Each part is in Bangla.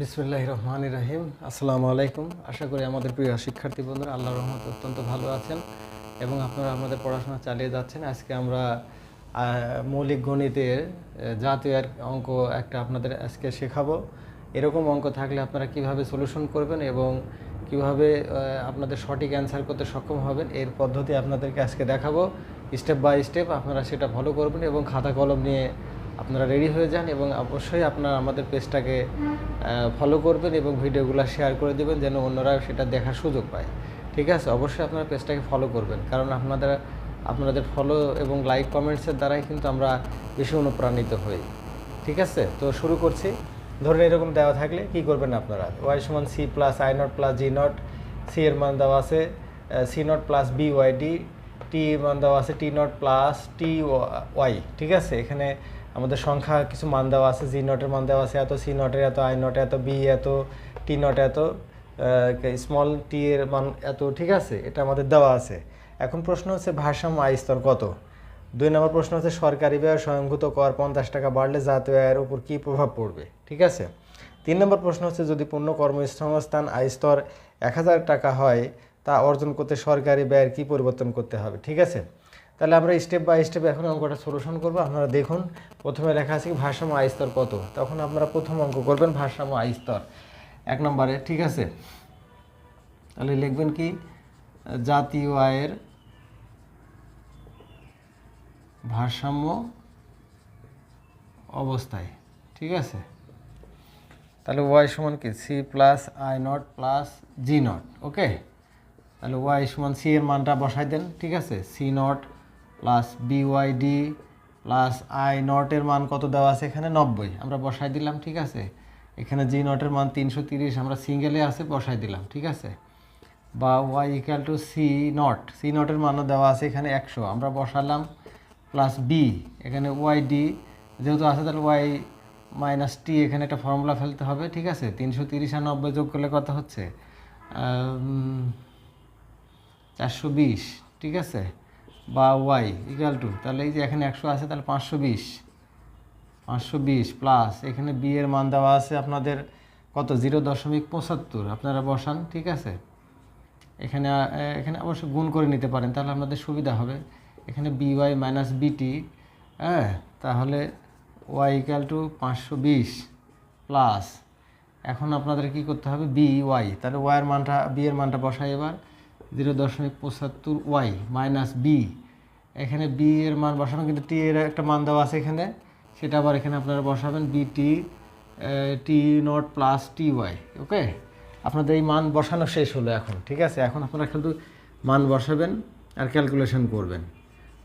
বিসমুল্লাহ রহমান রাহিম। আসসালামু আলাইকুম। আশা করি আমাদের প্রিয় শিক্ষার্থী বন্ধুরা আল্লাহ রহমত অত্যন্ত ভালো আছেন এবং আপনারা আমাদের পড়াশোনা চালিয়ে যাচ্ছেন। আজকে আমরা মৌলিক গণিতের জাতীয় এক অঙ্ক একটা আপনাদের আজকে শেখাবো। এরকম অঙ্ক থাকলে আপনারা কীভাবে সলিউশন করবেন এবং কীভাবে আপনাদের সঠিক অ্যান্সার করতে সক্ষম হবেন, এর পদ্ধতি আপনাদেরকে আজকে দেখাবো। স্টেপ বাই স্টেপ আপনারা সেটা ফলো করবেন এবং খাতা কলম নিয়ে আপনারা রেডি হয়ে যান এবং অবশ্যই আপনারা আমাদের পেজটাকে ফলো করবেন এবং ভিডিওগুলো শেয়ার করে দেবেন যেন অন্যরা সেটা দেখার সুযোগ পায়। ঠিক আছে? অবশ্যই আপনারা পেজটাকে ফলো করবেন। কারণ আপনাদের আপনাদের ফলো এবং লাইক কমেন্টসের দ্বারাই কিন্তু আমরা বেশি অনুপ্রাণিত হই। ঠিক আছে? তো শুরু করছি। ধরুন এরকম দেওয়া থাকলে কি করবেন আপনারা? ওয়াই সমান C plus I nought plus G nought C এর মান দেওয়া আছে C nought plus B Y D T মান দেওয়া আছে T nought plus T Y ঠিক আছে? এখানে আমাদের সংখ্যা কিছু মান দেওয়া আছে জি নটের মান দেওয়া আছে, এত সি নটের এত আই নট এত বি এত টি নট এত স্মল টি এর মান এত, ঠিক আছে? এটা আমাদের দেওয়া আছে। এখন প্রশ্ন হচ্ছে ভারসাম্য আয় স্তর কত? দুই নম্বর প্রশ্ন হচ্ছে সরকারি ব্যয় স্বয়ংভূত কর পঞ্চাশ টাকা বাড়লে জাতীয় আয়ের উপর কী প্রভাব পড়বে? ঠিক আছে? তিন নম্বর প্রশ্ন হচ্ছে যদি পূর্ণ কর্মসংস্থান আয় স্তর এক হাজার টাকা হয়, তা অর্জন করতে সরকারি ব্যয়ের কী পরিবর্তন করতে হবে? ঠিক আছে? তাহলে আমরা স্টেপ বাই স্টেপ এখন অঙ্কটা সলিউশন করব। আপনারা দেখুন, প্রথমে লেখা আছে ভারসাম্য আয় স্তর কত? তখন আপনারা প্রথম অঙ্ক করবেন ভারসাম্য আয় স্তর। এক নম্বরে, ঠিক আছে? তাহলে লিখবেন কি, জাতীয় আয়ের ভারসাম্য অবস্থায়, ঠিক আছে? তাহলে ওয়াই সমান কি C plus I nought plus G nought okay তাহলে ওয়াই সমান সি এর মানটা বসাই দেন, ঠিক আছে? C nought plus B Y D plus I নটের মান কত দেওয়া আছে এখানে? নব্বই। আমরা বসাই দিলাম, ঠিক আছে? এখানে জি নটের মান তিনশো তিরিশ, আমরা সিঙ্গেলে আছে বসাই দিলাম, ঠিক আছে? বা Y equal to C nought C নটের মানও দেওয়া আছে এখানে একশো। আমরা বসালাম প্লাস বি এখানে ওয়াই ডি যেহেতু আছে, তাহলে ওয়াই মাইনাস টি এখানে একটা ফর্মুলা ফেলতে হবে, ঠিক আছে? তিনশো তিরিশ আর নব্বই যোগ করলে কত হচ্ছে? চারশো বিশ, ঠিক আছে? বা ওয়াই ইকাল টু তাহলে এই যে এখানে একশো আছে, তাহলে পাঁচশো বিশ। পাঁচশো বিশ প্লাস এখানে বি এর মান দেওয়া আছে আপনাদের কত? জিরো দশমিক পঁচাত্তর। আপনারা বসান, ঠিক আছে? এখানে এখানে অবশ্য গুণ করে নিতে পারেন, তাহলে আপনাদের সুবিধা হবে। এখানে বি ওয়াই মাইনাস বিটি হ্যাঁ? তাহলে ওয়াই ইকাল টু পাঁচশো বিশ প্লাস এখন আপনাদের কি করতে হবে? বি ওয়াই তাহলে ওয়াইয়ের মানটা বি এর মানটা বসাই এবার। জিরো দশমিক পঁচাত্তর ওয়াই মাইনাস বি এখানে বি এর মান বসাবেন কিন্তু টি এর একটা মান দেওয়া আছে এখানে। সেটা আবার এখানে আপনারা বসাবেন B T T nought plus T Y okay আপনাদের এই মান বসানো শেষ হলো এখন, ঠিক আছে? এখন আপনারা কিন্তু মান বসাবেন আর ক্যালকুলেশন করবেন।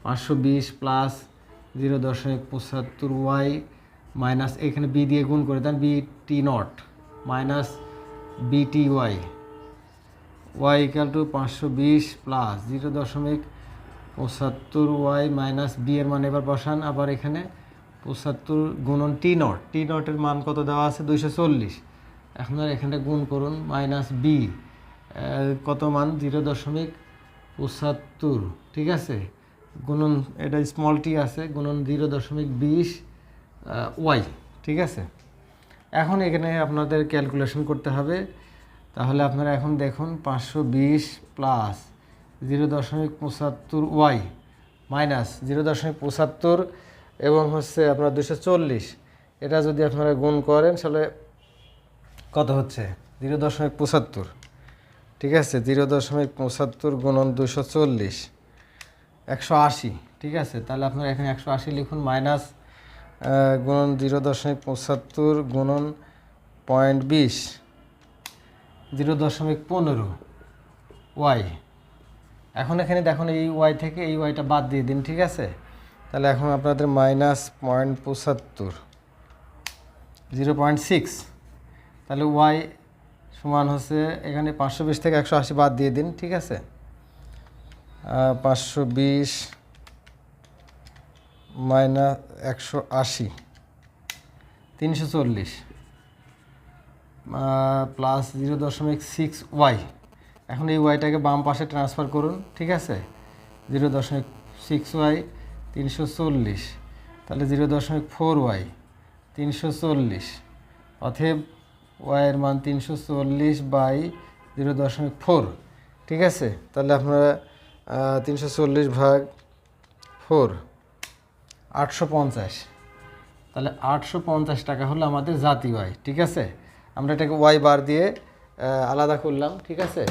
পাঁচশো বিশ প্লাস জিরো দশমিক পঁচাত্তর ওয়াই মাইনাস এখানে বি দিয়ে গুণ করে দেন B T nought minus B T Y Y equal to পাঁচশো বিশ প্লাস জিরো দশমিক পঁচাত্তর ওয়াই মাইনাস বি এর মান এবার বসান। আবার এখানে পঁচাত্তর গুণন টি নট টি নটের মান কত দেওয়া আছে? দুইশো চল্লিশ। এখন আর এখানে গুণ করুন মাইনাস বি কত মান? জিরো দশমিক পঁচাত্তর। ঠিক আছে? গুণন, এটা স্মল টি আছে, গুণন জিরো দশমিক বিশ ওয়াই ঠিক আছে? এখন এখানে আপনাদের ক্যালকুলেশন করতে হবে। তাহলে আপনারা এখন দেখুন পাঁচশো বিশ প্লাস জিরো দশমিক পঁচাত্তর ওয়াই মাইনাস জিরো দশমিক পঁচাত্তর এবং হচ্ছে আপনার দুশো চল্লিশ। এটা যদি আপনারা গুণ করেন তাহলে কত হচ্ছে? জিরো দশমিক পঁচাত্তর। ঠিক আছে জিরো দশমিক পঁচাত্তর গুণন দুশো চল্লিশ। একশো আশি, ঠিক আছে? তাহলে আপনারা এখানে একশো আশি লিখুন মাইনাস গুণন জিরো দশমিক পঁচাত্তর গুণন পয়েন্ট বিশ। জিরো দশমিক পনেরো। ওয়াই এখন এখানে দেখুন এই ওয়াই থেকে এই ওয়াইটা বাদ দিয়ে দিন, ঠিক আছে? তাহলে এখন আপনাদের মাইনাস পয়েন্ট পঁচাত্তর। Zero point six. তাহলে ওয়াই সমান হচ্ছে এখানে পাঁচশো বিশ থেকে একশো আশি বাদ দিয়ে দিন, ঠিক আছে? পাঁচশো বিশ মাইনাস একশো আশি। তিনশো চল্লিশ। প্লাস জিরো দশমিক সিক্স ওয়াই এখন এই ওয়াইটাকে বাম পাশে ট্রান্সফার করুন, ঠিক আছে? জিরো দশমিক সিক্স ওয়াই তিনশো চল্লিশ। তাহলে জিরো দশমিক ফোর ওয়াই তিনশো চল্লিশ। অথব ওয়াইয়ের মান তিনশো চল্লিশ বাই জিরো দশমিক ফোর ঠিক আছে? তাহলে আপনারা তিনশো চল্লিশ ভাগ ফোর আটশো পঞ্চাশ। তাহলে আটশো পঞ্চাশ টাকা হলো আমাদের জাতি ওয়াই ঠিক আছে? আমরা এটাকে ওয়াই বার দিয়ে আলাদা করলাম, ঠিক আছে?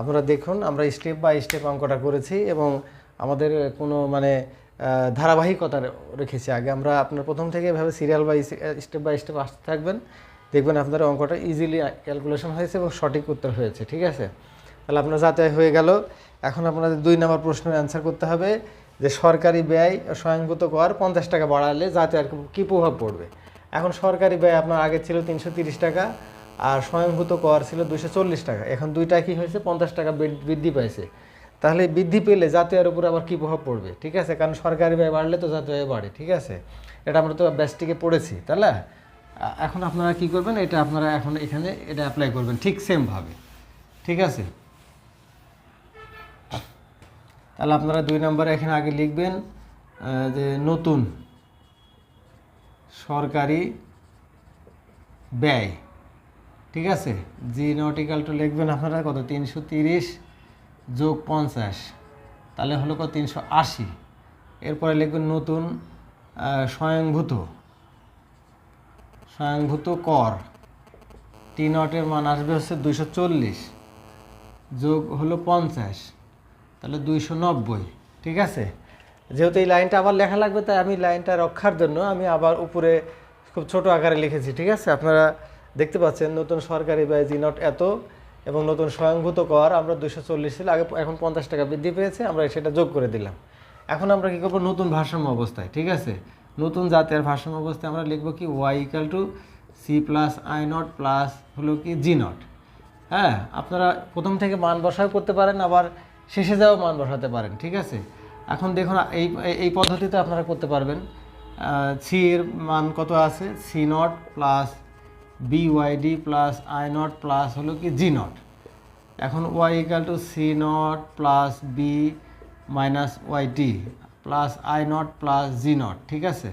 আপনারা দেখুন, আমরা স্টেপ বাই স্টেপ অঙ্কটা করেছি এবং আমাদের কোনো মানে ধারাবাহিকতা রেখেছি। আগে আমরা আপনার প্রথম থেকে এভাবে serial by step by step আসতে থাকবেন। দেখবেন আপনার অঙ্কটা ইজিলি ক্যালকুলেশন হয়েছে এবং সঠিক উত্তর হয়েছে, ঠিক আছে? তাহলে আপনার যাতে হয়ে গেল। এখন আপনাদের দুই নম্বর প্রশ্নের অ্যান্সার করতে হবে যে সরকারি ব্যয় স্বয়ংভূত কর পঞ্চাশ টাকা বাড়ালে যাতে আর কি প্রভাব পড়বে? এখন সরকারি ব্যয় আপনার আগে ছিল তিনশো টাকা, আর স্বয়ংভূত কর ছিল দুশো টাকা। এখন দুইটা কি হয়েছে? পঞ্চাশ টাকা বৃদ্ধি- পাইছে। তাহলে বৃদ্ধি পেলে জাতীয়ের উপর আবার কী প্রভাব পড়বে? ঠিক আছে? কারণ সরকারি ব্যয় বাড়লে তো জাতীয় ব্যয় বাড়ে, ঠিক আছে? এটা আমরা তো ব্যাসটিকে পড়েছি তাহলে এখন আপনারা কি করবেন? এটা আপনারা এখন এখানে এটা অ্যাপ্লাই করবেন, ঠিক সেমভাবে ঠিক আছে? তাহলে আপনারা দুই নম্বরে এখানে আগে লিখবেন যে নতুন। সরকারি ব্যয়। ঠিক আছে? জি নটিক্যাল টু লিখবেন আপনারা, কত? তিনশো তিরিশ যোগ পঞ্চাশ, তাহলে হলো কত? তিনশো আশি। এরপরে লিখবেন নতুন স্বয়ংভূত। স্বয়ংভূত কর। টি নটের মান আসবে হচ্ছে দুইশো চল্লিশ, যোগ হলো পঞ্চাশ, তাহলে দুইশো নব্বই। ঠিক আছে? যেহেতু এই লাইনটা আবার লেখা লাগবে, তাই আমি লাইনটা রক্ষার জন্য আমি আবার উপরে খুব ছোট আকারে লিখেছি, ঠিক আছে? আপনারা দেখতে পাচ্ছেন নতুন সরকারি ব্যয় জি নট এত এবং নতুন স্বয়ংভূত কর আমরা দুশো চল্লিশ ছিল আগে এখন পঞ্চাশ টাকা বৃদ্ধি পেয়েছে, আমরা সেটা যোগ করে দিলাম। এখন আমরা কী করব? নতুন ভারসাম্য অবস্থায়, ঠিক আছে? নতুন জাতের ভারসাম্য অবস্থায় আমরা লিখব কি Y equal to C plus I nought plus হলো কি জি নট হ্যাঁ আপনারা প্রথম থেকে মান বসাও করতে পারেন, আবার শেষে যাও মান বসাতে পারেন, ঠিক আছে? এখন দেখুন, এই এই পদ্ধতিতে আপনারা করতে পারবেন। সি এর মান কত আছে? C nought plus B YD plus I nought plus হলো কি? জি নট এখন Y equal to C nought plus B minus Y T plus I nought plus G nought ঠিক আছে?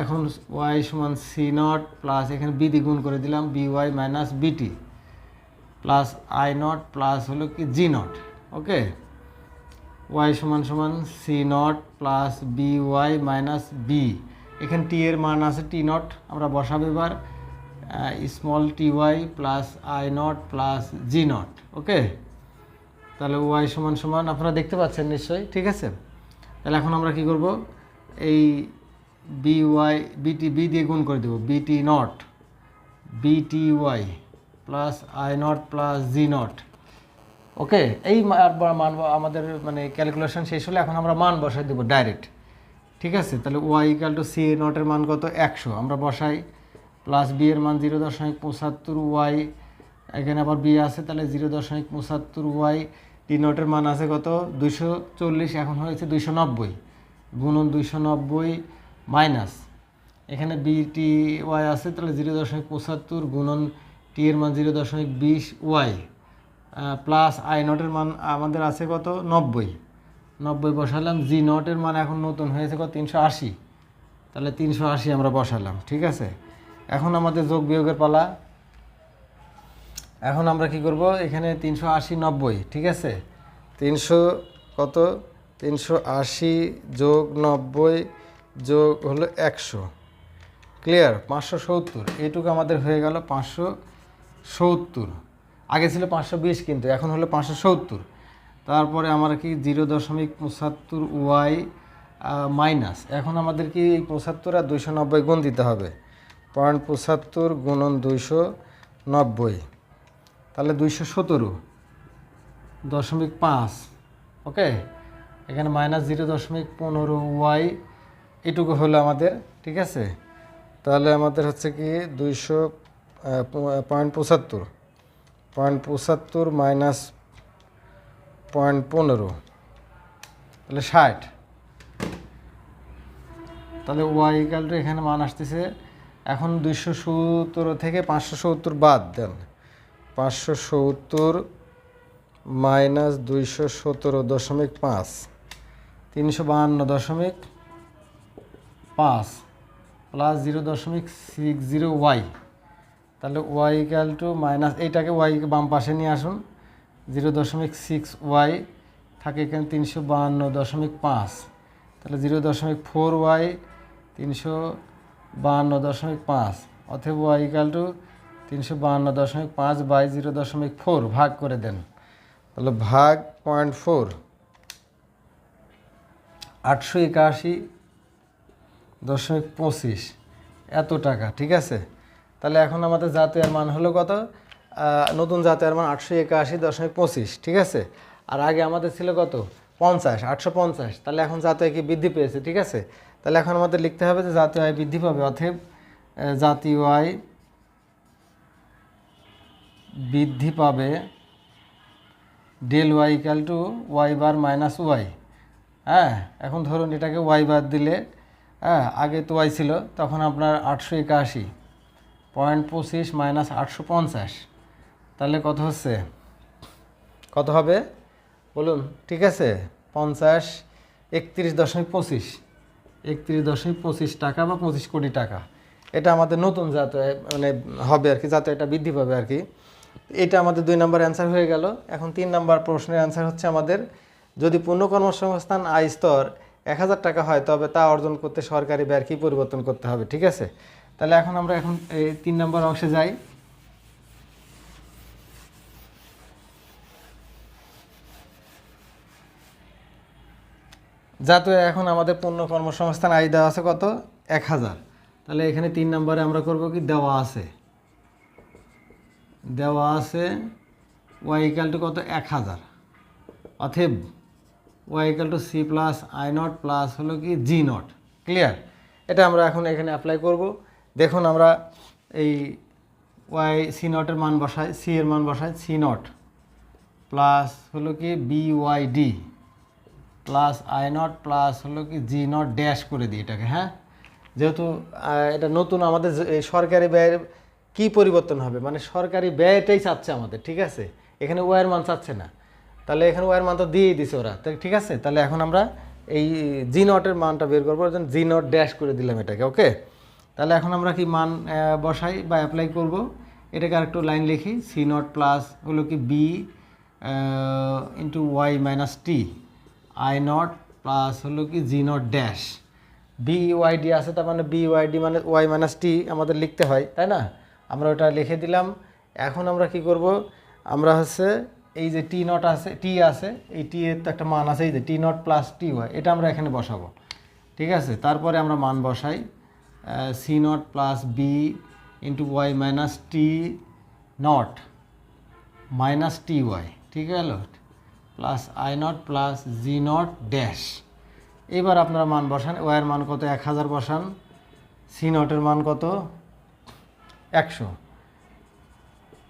এখন ওয়াই সমান সি নট প্লাস এখানে বি দ্বিগুণ করে দিলাম B Y minus BT plus I nought plus হলো কি? জি নট ওকে ওয়াই সমান সমান C nought plus B Y minus B এখানে টি এর মান আছে টি নট আমরা বসাবো এবার small T Y plus I nought plus G nought okay তাহলে ওয়াই সমান সমান, আপনারা দেখতে পাচ্ছেন নিশ্চয়ই, ঠিক আছে? তাহলে এখন আমরা কি করব? এই বি ওয়াই বিটি বি দিয়ে গুণ করে দেবো BT nought BT Y plus I nought plus G nought okay, এই মান আমাদের মানে ক্যালকুলেশন শেষ হলে এখন আমরা মান বসাই দেবো ডাইরেক্ট ঠিক আছে? তাহলে ওয়াই ইকাল টু সি নটের মান কত? একশো। আমরা বসাই প্লাস বি এর মান জিরো দশমিক পঁচাত্তর ওয়াই এখানে আবার বি আছে, তাহলে জিরো দশমিক পঁচাত্তর ওয়াই টি নটের মান আছে কত? দুইশো চল্লিশ, এখন হয়েছে দুইশো নব্বই। গুণন দুইশো নব্বই মাইনাস এখানে বি টি ওয়াই আছে, তাহলে জিরো দশমিক পঁচাত্তর গুণন টি এর মান জিরো দশমিক বিশ ওয়াই প্লাস আই নটের মান আমাদের আছে কত? নব্বই। নব্বই বসালাম জি নটের মান এখন নতুন হয়েছে কত? তিনশো আশি। তাহলে তিনশো আশি আমরা বসালাম, ঠিক আছে? এখন আমাদের যোগ বিয়োগের পালা। এখন আমরা কি করব? এখানে তিনশো আশি নব্বই, ঠিক আছে? তিনশো কত? তিনশো আশি যোগ নব্বই যোগ হলো একশো। ক্লিয়ার পাঁচশো সত্তর। এইটুকু আমাদের হয়ে গেল পাঁচশো সত্তর। আগে ছিল পাঁচশো বিশ কিন্তু এখন হলো পাঁচশো সত্তর। তারপরে আমার কি জিরো দশমিক পঁচাত্তর ওয়াই মাইনাস। এখন আমাদের কি এই পঁচাত্তর আর দুইশো নব্বই গুণ দিতে হবে। পয়েন্ট পঁচাত্তর গুণন দুইশো নব্বই। তাহলে দুইশো সতেরো। দশমিক পাঁচ। ওকে? এখানে মাইনাস জিরো দশমিক পনেরো ওয়াই, এটুকু হলো আমাদের, ঠিক আছে? তাহলে আমাদের হচ্ছে কি দুইশো পয়েন্ট পঁচাত্তর। পয়েন্ট পঁচাত্তর মাইনাস পয়েন্ট পনেরো। তাহলে ষাট। তাহলে ওয়াই ইকাল এখানে মান আসতেছে। এখন দুইশো সত্তর থেকে পাঁচশো সত্তর বাদ দেন। পাঁচশো সত্তর মাইনাস দুইশো সতেরো দশমিক পাঁচ। তিনশো বাহান্ন দশমিক পাঁচ। প্লাস জিরো দশমিক সিক্স জিরো ওয়াই। তাহলে ওয়াই ইকাল টু মাইনাস এইটাকে ওয়াই বাম পাশে নিয়ে আসুন জিরো দশমিক সিক্স ওয়াই থাকে এখানে তিনশো বাহান্ন দশমিক পাঁচ। তাহলে জিরো দশমিক ফোর ওয়াই তিনশো বাহান্ন দশমিক পাঁচ অথবা ওয়াই ইকাল টু তিনশো বাহান্ন দশমিক পাঁচ বাই জিরো দশমিক ফোর ভাগ করে দেন। তাহলে ভাগ পয়েন্ট ফোর আটশো একাশি দশমিক পঁচিশ, এত টাকা, ঠিক আছে? তাহলে এখন আমাদের জাতীয় মান হলো কত? নতুন জাতীয় মান আটশো একাশি দশমিক পঁচিশ, ঠিক আছে? আর আগে আমাদের ছিল কত? পঞ্চাশ, আটশো পঞ্চাশ। তাহলে এখন জাতীয় কি বৃদ্ধি পেয়েছে, ঠিক আছে? তাহলে এখন আমাদের লিখতে হবে যে জাতীয় আয় বৃদ্ধি পাবে অথব জাতীয় আয় বৃদ্ধি পাবে del Y equal to Y bar minus Y. হ্যাঁ এখন ধরুন এটাকে ওয়াই বাদ দিলে হ্যাঁ আগে তো ওয়াই ছিল, তখন আপনার আটশো একাশি। পয়েন্ট পঁচিশ মাইনাস আটশো পঞ্চাশ। তাহলে কত হচ্ছে? কত হবে? বলুন, ঠিক আছে? পঞ্চাশ, একত্রিশ দশমিক পঁচিশ। একত্রিশ দশমিক পঁচিশ টাকা বা পঁচিশ কোটি টাকা। এটা আমাদের নতুন জাতীয় মানে হবে আর কি যাতে এটা বৃদ্ধি পাবে আর কি। এটা আমাদের দুই নম্বর অ্যান্সার হয়ে গেল। এখন তিন নম্বর প্রশ্নের অ্যান্সার হচ্ছে আমাদের, যদি পূর্ণ কর্মসংস্থান আয় স্তর এক হাজার টাকা হয়, তবে তা অর্জন করতে সরকারি ব্যয় কী পরিবর্তন করতে হবে? ঠিক আছে? তাহলে এখন আমরা এখন এই তিন নম্বর অংশে যাই। যাতে এখন আমাদের পূর্ণ কর্মসংস্থান আয় দেওয়া আছে কত? এক হাজার। তাহলে এখানে তিন নম্বরে আমরা করব কি? দেওয়া আছে। দেওয়া আছে ওয়াই ইকাল টু কত? এক হাজার। অথেব Y equal to C plus I nought plus হলো কি? জি নট ক্লিয়ার এটা আমরা এখন এখানে অ্যাপ্লাই করব। দেখুন আমরা এই ওয়াই সি নটের মান বসাই সি এর মান বসাই সি নট প্লাস হলো কি B Y D plus I nought plus হলো কি জি নট ড্যাশ করে দিই এটাকে হ্যাঁ? যেহেতু এটা নতুন আমাদের সরকারি ব্যয়ের কী পরিবর্তন হবে? মানে সরকারি ব্যয়টাই চাচ্ছে আমাদের, ঠিক আছে? এখানে ওয়ার মান চাচ্ছে না। তাহলে এখানে ওয়ার মান তো দিয়েই দিছে ওরা ঠিক আছে? তাহলে এখন আমরা এই জি নটের মানটা বের করব জি নট ড্যাশ করে দিলাম এটাকে ওকে তাহলে এখন আমরা কি মান বসাই বা অ্যাপ্লাই করব? এটাকে আরেকটু লাইন লিখি সি নট প্লাস হলো কি B into Y minus T I nought plus হলো কি G nought dash B Y D আছে, তার মানে বি ওয়াই ডি মানে ওয়াই মাইনাস টি আমাদের লিখতে হয়, তাই না? আমরা ওটা লিখে দিলাম। এখন আমরা কি করব? আমরা হচ্ছে এই যে টি নট আছে টি আছে, এই টি এর তো একটা মান আছে, এই যে T nought plus T Y এটা আমরা এখানে বসাবো। ঠিক আছে? তারপরে আমরা মান বসাই। C nought plus B into Y minus T nought, minus T Y, ঠিক গেল? Plus I nought plus G nought dash. এবার আপনারা মান বসান ওয়াইয়ের মান কত? এক হাজার বসান। সি নটের মান কত? একশো।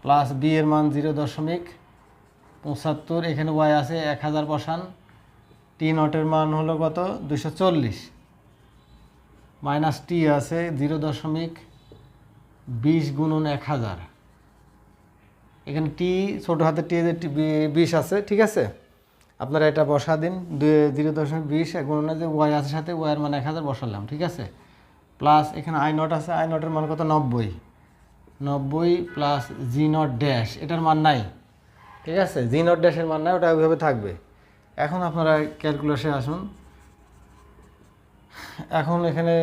প্লাস বি এর মান জিরো দশমিক পঁচাত্তর, এখানে ওয়াই আছে, এক হাজার বসান। টি নটের মান হলো কত? দুশো চল্লিশ। মাইনাস টি আছে জিরো দশমিক বিশ গুণন এক হাজার। এখানে টি, ছোটো হাতে টি বিশ আছে, ঠিক আছে? আপনারা এটা বসা দিন জিরো দশমিক বিশ গুণনে যে ওয়াই আছে সাথে, ওয়াইয়ের মান এক হাজার বসালাম, ঠিক আছে? প্লাস এখানে আই নট আছে, আই নটের মান কত? নব্বই। নব্বই প্লাস জি নট ড্যাশ, এটার মান নাই, ঠিক আছে? জি নট ড্যাশের মান নাই, ওটা ওইভাবে থাকবে। এখন আপনারা ক্যালকুলেশনে আসুন। এখন এখানে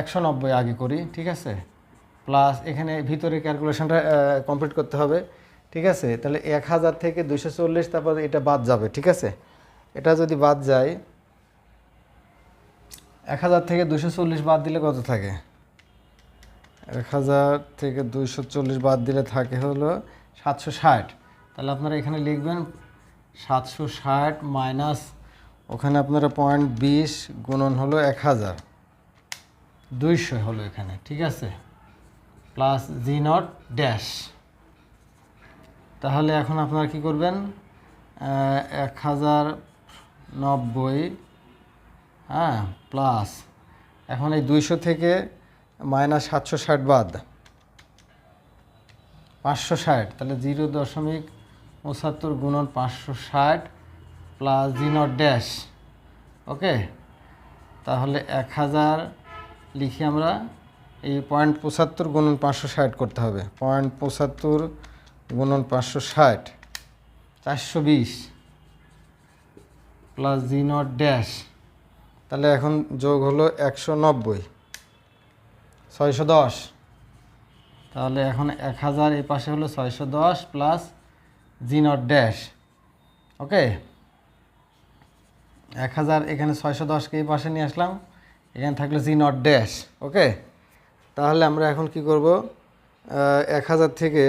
একশো নব্বই আগে করি, ঠিক আছে? প্লাস এখানে ভিতরে ক্যালকুলেশনটা কমপ্লিট করতে হবে, ঠিক আছে? তাহলে এক হাজার থেকে দুশো চল্লিশ, তারপর এটা বাদ যাবে, ঠিক আছে? এটা যদি বাদ যায়, এক হাজার থেকে দুশো চল্লিশ বাদ দিলে কত থাকে? এক হাজার থেকে দুশো চল্লিশ বাদ দিলে থাকে হলো সাতশো ষাট। তাহলে আপনারা এখানে লিখবেন সাতশো ষাট মাইনাস ওখানে আপনারা পয়েন্ট বিশ গুণন হলো এক হাজার। দুইশো হলো এখানে, ঠিক আছে? প্লাস জি নট ড্যাশ তাহলে এখন আপনারা কি করবেন? এক হাজার নব্বই হ্যাঁ প্লাস এখন এই দুইশো থেকে মাইনাস সাতশো ষাট বাদ। পাঁচশো ষাট, তাহলে জিরো দশমিক পঁচাত্তর গুণন পাঁচশো ষাট plus G nought dash. Okay? তাহলে এক হাজার লিখি আমরা এই পয়েন্ট পঁচাত্তর গুণন পাঁচশো ষাট করতে হবে। পয়েন্ট পঁচাত্তর গুণন পাঁচশো ষাট, চারশো বিশ প্লাস জি নট ড্যাশ। তাহলে এখন যোগ হলো একশো নব্বই, ছয়শো দশ। তাহলে এখন এক হাজার এই পাশে হলো ছয়শো দশ plus G nought dash. Okay? এক হাজার, এখানে ছয়শো দশকে এই পাশে নিয়ে আসলাম। এখানে থাকল জি নট ড্যাশ, ওকে? তাহলে আমরা এখন কি করব? এক হাজার থেকে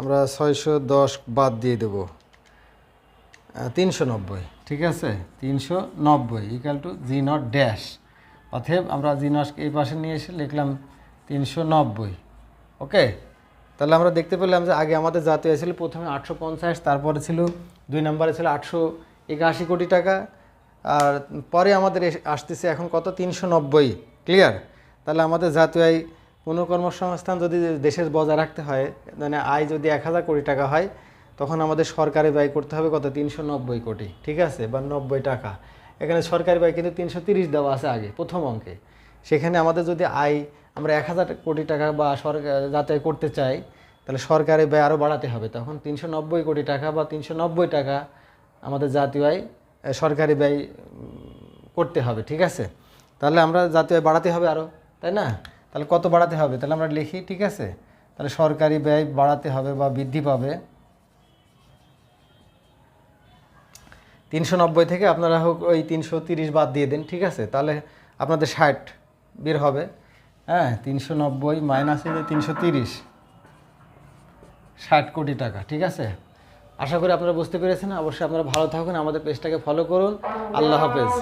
আমরা ছয়শো দশ বাদ দিয়ে দেবো। তিনশো নব্বই, ঠিক আছে? তিনশো নব্বই equal to G nought dash. অথব আমরা জি নট এই পাশে নিয়ে এসে লিখলাম তিনশো নব্বই, ওকে? তাহলে আমরা দেখতে পেলাম যে আগে আমাদের জাতীয় ছিল প্রথমে আটশো পঞ্চাশ, তারপরে ছিল, দুই নম্বরে ছিল আটশো একাশি কোটি টাকা আর পরে আমাদের আসতেছে এখন কত? তিনশো নব্বই। ক্লিয়ার তাহলে আমাদের জাতীয় আয় পুনঃকর্মসংস্থান যদি দেশের বজায় রাখতে হয় মানে আয় যদি এক হাজার কোটি টাকা হয়, তখন আমাদের সরকারি ব্যয় করতে হবে কত? তিনশো নব্বই কোটি। ঠিক আছে? বা নব্বই টাকা। এখানে সরকারি ব্যয় কিন্তু তিনশো তিরিশ দেওয়া আছে আগে, প্রথম অঙ্কে। সেখানে আমাদের যদি আয় আমরা এক হাজার কোটি টাকা বা সরকার যাতায়াত করতে চাই, তাহলে সরকারি ব্যয় আরও বাড়াতে হবে। তখন তিনশো নব্বই কোটি টাকা বা তিনশো নব্বই টাকা আমাদের জাতীয় আয় সরকারি ব্যয় করতে হবে, ঠিক আছে? তাহলে আমরা জাতীয় বাড়াতে হবে আরও তাই না? তাহলে কত বাড়াতে হবে? তাহলে আমরা লিখি, ঠিক আছে? তাহলে সরকারি ব্যয় বাড়াতে হবে বা বৃদ্ধি পাবে তিনশো নব্বই থেকে আপনারা হোক ওই তিনশো তিরিশ বাদ দিয়ে দিন, ঠিক আছে? তাহলে আপনাদের ষাট বের হবে। হ্যাঁ তিনশো নব্বই মাইনাস তিনশো তিরিশ। ষাট কোটি টাকা, ঠিক আছে? আশা করি আপনারা বুঝতে পেরেছেন। অবশ্যই আপনারা ভালো থাকুন, আমাদের পেজটাকে ফলো করুন। আল্লাহ হাফেজ।